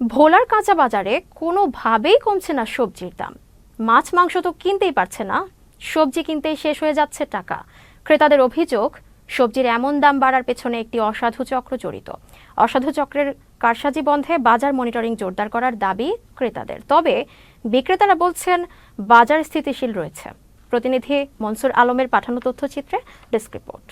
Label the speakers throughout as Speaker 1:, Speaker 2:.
Speaker 1: ভোলার কাঁচা বাজারে কোনোভাবেই কমছে না সবজির দাম। মাছ, মাংস তো কিনতেই পারছে না। সবজি কিনতেই শেষ হয়ে যাচ্ছে টাকা। ক্রেতাদের অভিযোগ, সবজির এমন দাম বাড়ার পেছনে একটি অসাধু চক্র জড়িত। অসাধু চক্রের কারসাজি বন্ধে বাজার মনিটরিং জোরদার করার দাবি ক্রেতাদের। তবে বিক্রেতারা বলছেন, বাজার স্থিতিশীল রয়েছে। প্রতিনিধি মনসুর আলমের পাঠানো তথ্যচিত্রে ডেস্ক রিপোর্ট।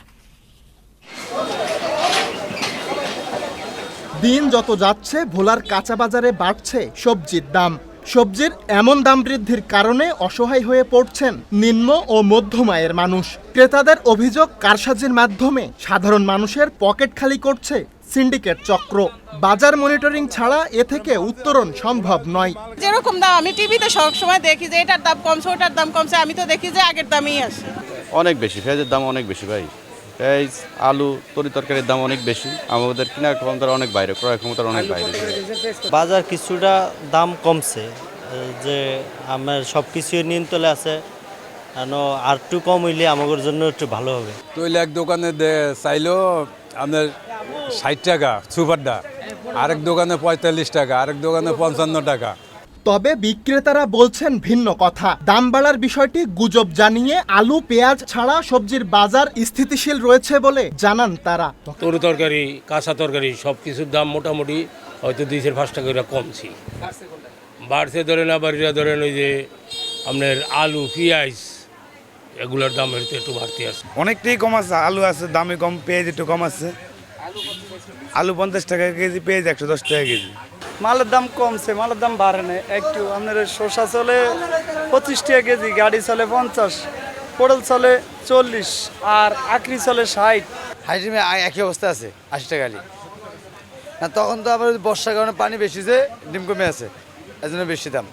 Speaker 2: দিন যত যাচ্ছে ভোলার কাঁচা বাজারে বাড়ছে সবজির দাম। সবজির এমন দাম বৃদ্ধির কারণে অসহায় হয়ে পড়ছেন নিম্ন ও মধ্যম আয়ের মানুষ। ক্রেতাদের অভিযোগ কারসাজির মাধ্যমে সাধারণ মানুষের পকেট খালি করছে সিন্ডিকেট চক্র। বাজার মনিটরিং ছাড়া এ থেকে উত্তরণ সম্ভব নয়।
Speaker 3: যেরকম দাম আমি টিভিতে সব সময় দেখি যে এটার দাম কমছে ওটার দাম কমছে আমি তো দেখি যে আগের দামই আসে।
Speaker 4: অনেক বেশি পেঁয়াজের দাম অনেক বেশি ভাই। পেঁয়াজ আলু তরি তরকারির দাম অনেক বেশি। আমাদের কেনার ক্ষমতার অনেক বাইরে ক্রয় ক্ষমতার অনেক বাইরে।
Speaker 5: বাজার কিছুটা দাম কমছে যে আমার সব কিছু নিয়ন্ত্রণে আছে কেন আর একটু কম হইলে আমাদের জন্য একটু ভালো হবে।
Speaker 6: তৈল এক দোকানে দে- চাইলো আপনার ষাট টাকা সুপারটা আরেক দোকানে পঁয়তাল্লিশ টাকা আরেক দোকানে পঞ্চান্ন টাকা।
Speaker 2: তবে বিক্রেতারা বলছেন ভিন্ন কথা। দাম বাড়ার বিষয়টি গুজব জানিয়ে আলু পেঁয়াজ ছাড়া সবজির বাজার স্থিতিশীল রয়েছে বলে জানান তারা।
Speaker 7: তরু তরকারি কাঁচা তরকারি সব কিছুর দাম মোটামুটি হয়তো দুই চার পাঁচ টাকা করে কমছি। বাড়ছে ধরেন আবার এরা ধরেন ওই যে আপনার আলু পেঁয়াজ এগুলোর দাম হয়তো একটু বাড়তি আছে।
Speaker 8: অনেকটাই কম আছে আলু আছে দামে কম পেঁয়াজ একটু কম আছে। আলু পঞ্চাশ টাকা কেজি পেঁয়াজ একশো দশ টাকা কেজি।
Speaker 9: মালের দাম কমছে মালের দাম বাড়ে না একটু আপনার শসা চলে পঁচিশ টাকা কেজি গাড়ি চলে পঞ্চাশ পটল চলে চল্লিশ আর আকরি চলে ষাট।
Speaker 8: হাইটিমে একই অবস্থা আছে আশি টাকা আলি না তখন তো আবার বর্ষার কারণে পানি বেশি যে ডিম কমে আছে এই জন্য বেশি দাম।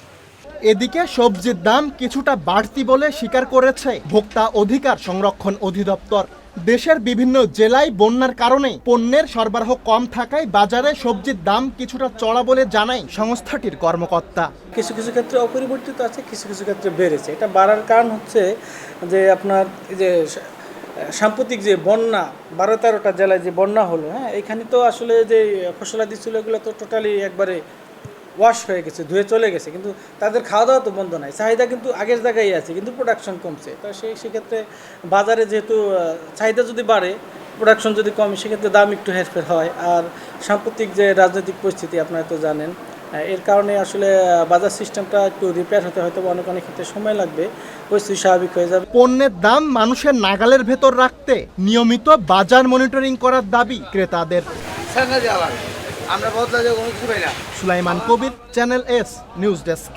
Speaker 2: এদিকে সবজির দাম কিছুটা বাড়তি বলে স্বীকার করেছে ভোক্তা অধিকার সংরক্ষণ অধিদপ্তর। দেশের বিভিন্ন জেলায় বন্যার কারণে পণ্যের সরবরাহ কম থাকায় বাজারে সবজির দাম কিছুটা চড়া বলে জানায় সংস্থাটির কর্মকর্তা।
Speaker 9: কিছু কিছু ক্ষেত্রে অপরিবর্তিত আছে, কিছু কিছু ক্ষেত্রে বেড়েছে। এটা বাড়ার কারণ হচ্ছে যে আপনার যে সাম্প্রতিক যে বন্যা, বারো তেরোটা জেলায় যে বন্যা হলো হ্যাঁ এখানে তো আসলে যে ফসলাদি ছিল, এগুলো তো টোটালি একবারে ওয়াশ হয়ে গেছে ধুয়ে চলে গেছে কিন্তু তাদের খাওয়া দাওয়া তো বন্ধ নাই। চাহিদা কিন্তু আগের জায়গায় আছে কিন্তু প্রোডাকশন কমছে। তো সেই সেক্ষেত্রে বাজারে যেহেতু চাহিদা যদি বাড়ে প্রোডাকশন যদি কমে সেক্ষেত্রে দাম একটু হেরফের হয়। আর সাম্প্রতিক যে রাজনৈতিক পরিস্থিতি আপনারা তো জানেন এর কারণে আসলে বাজার সিস্টেমটা একটু রিপেয়ার হতে হয়তো অনেক অনেক ক্ষেত্রে সময় লাগবে। পরিস্থিতি স্বাভাবিক হয়ে যাবে।
Speaker 2: পণ্যের দাম মানুষের নাগালের ভেতর রাখতে নিয়মিত বাজার মনিটরিং করার দাবি ক্রেতাদের।
Speaker 8: আমরা বদলা কোনো কিছু পাই না
Speaker 2: Sulaiman Kabir channel S news desk